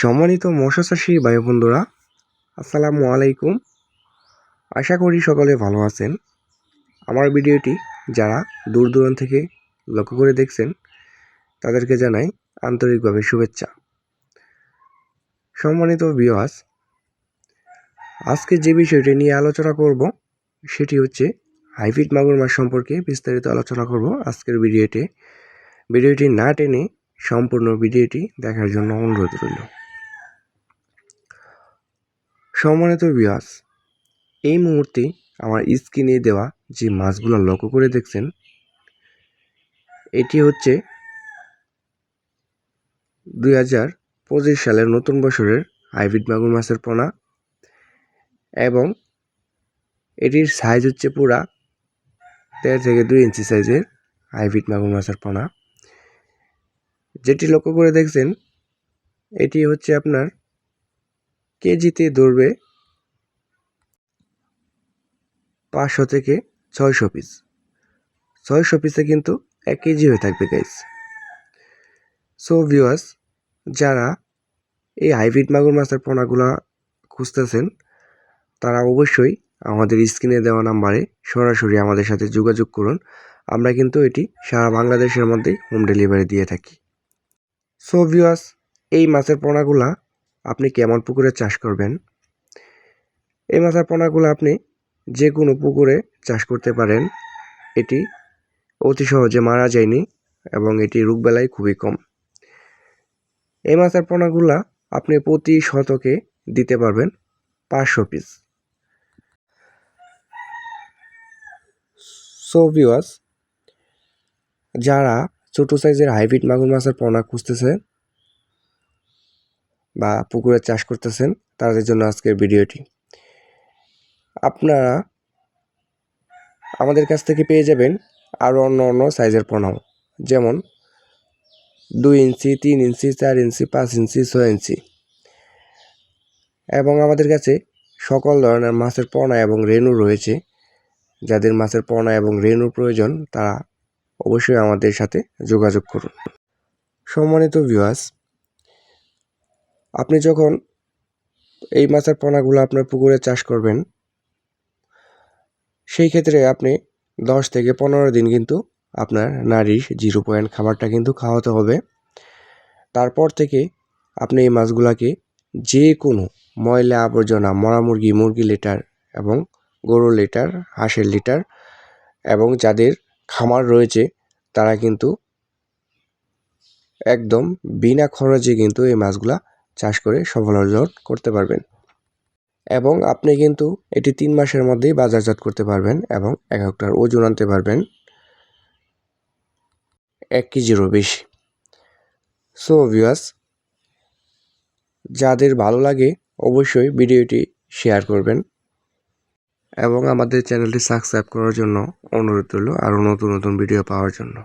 সম্মানিত মৎস্য চাষী ভাই বন্ধুরা আসসালামু আলাইকুম। আশা করি সকলে ভালো আছেন। আমার ভিডিওটি যারা দূর দূরান্ত থেকে লক্ষ্য করে দেখছেন, তাদেরকে জানাই আন্তরিকভাবে শুভেচ্ছা। সম্মানিত বিওয়াস আজকে যে বিষয়টি নিয়ে আলোচনা করব, সেটি হচ্ছে হাইব্রিড মাগুর মাছ সম্পর্কে বিস্তারিত আলোচনা করব আজকের ভিডিওতে। ভিডিওটি না টেনে সম্পূর্ণ ভিডিওটি দেখার জন্য অনুরোধ রইল। সম্মানিত বিয়াস এই মুহূর্তে আমার স্ক্রিনে দেওয়া যে মাছগুলো লক্ষ্য করে দেখছেন, এটি হচ্ছে দুই হাজার পঁচিশ সালের নতুন বছরের হাইব্রিড মাগুর মাছের পোনা এবং এটির সাইজ হচ্ছে পুরা দেড় থেকে দুই ইঞ্চি সাইজের হাইব্রিড মাগুর মাছের পোনা। যেটি লক্ষ্য করে দেখছেন, এটি হচ্ছে আপনার কেজিতে ধরবে পাঁচশো থেকে ছয়শো পিস ছয়শো পিসে কিন্তু এক কেজি হয়ে থাকবে গাইস সো ভিউয়ার্স যারা এই হাইব্রিড মাগুর মাছের পোনাগুলা খুঁজতেছেন, তারা অবশ্যই আমাদের স্ক্রিনে দেওয়া নাম্বারে সরাসরি আমাদের সাথে যোগাযোগ করুন। আমরা কিন্তু এটি সারা বাংলাদেশের মধ্যেই হোম ডেলিভারি দিয়ে থাকি। সো ভিউয়ার্স এই মাছের পোনাগুলা আপনি কেমন পুকুরে চাষ করবেন? এই মাছের পোনাগুলো আপনি যে কোনো পুকুরে চাষ করতে পারেন। এটি অতি সহজে মারা যায়নি এবং এটি রোগবেলায় খুবই কম। এই মাছের পোনাগুলা আপনি প্রতি শতকে দিতে পারবেন পাঁচশো পিস। সো ভিওয়ার্স যারা ছোটো সাইজের হাইব্রিড মাগুর মাছের পোনা খুঁজতেছে বা পুকুরে চাষ করতেছেন তাদের জন্য আজকের ভিডিওটি। আপনারা আমাদের কাছ থেকে পেয়ে যাবেন আরও অন্য অন্য সাইজের পোনাও যেমন দুই ইঞ্চি, তিন ইঞ্চি, চার ইঞ্চি, পাঁচ ইঞ্চি, ছয় ইঞ্চি। এবং আমাদের কাছে সকল ধরনের মাছের পোনা এবং রেণু রয়েছে। যাদের মাছের পোনা এবং রেণুর প্রয়োজন তারা অবশ্যই আমাদের সাথে যোগাযোগ করুন। সম্মানিত ভিউয়ার্স আপনি যখন এই মাছের পোনাগুলো আপনার পুকুরে চাষ করবেন, সেই ক্ষেত্রে আপনি দশ থেকে পনেরো দিন কিন্তু আপনার নারিশ, জিরো পয়েন্ট খাবারটা কিন্তু খাওয়াতে হবে। তারপর থেকে আপনি এই মাছগুলাকে যে কোনো ময়লা আবর্জনা, মরা মুরগি মুরগি লিটার এবং গরুর লিটার, হাঁসের লিটার এবং যাদের খামার রয়েছে, তারা কিন্তু একদম বিনা খরচে কিন্তু এই মাছগুলা চাষ করে সফল অর্জন করতে পারবেন। এবং আপনি কিন্তু এটি তিন মাসের মধ্যেই বাজারজাত করতে পারবেন এবং এক একটার ওজন আনতে পারবেন। এক কেজিরও বেশি। সো ভিউয়ার্স যাদের ভালো লাগে অবশ্যই ভিডিওটি শেয়ার করবেন এবং আমাদের চ্যানেলটি সাবস্ক্রাইব করার জন্য অনুরোধ রইল আরও নতুন নতুন ভিডিও পাওয়ার জন্য।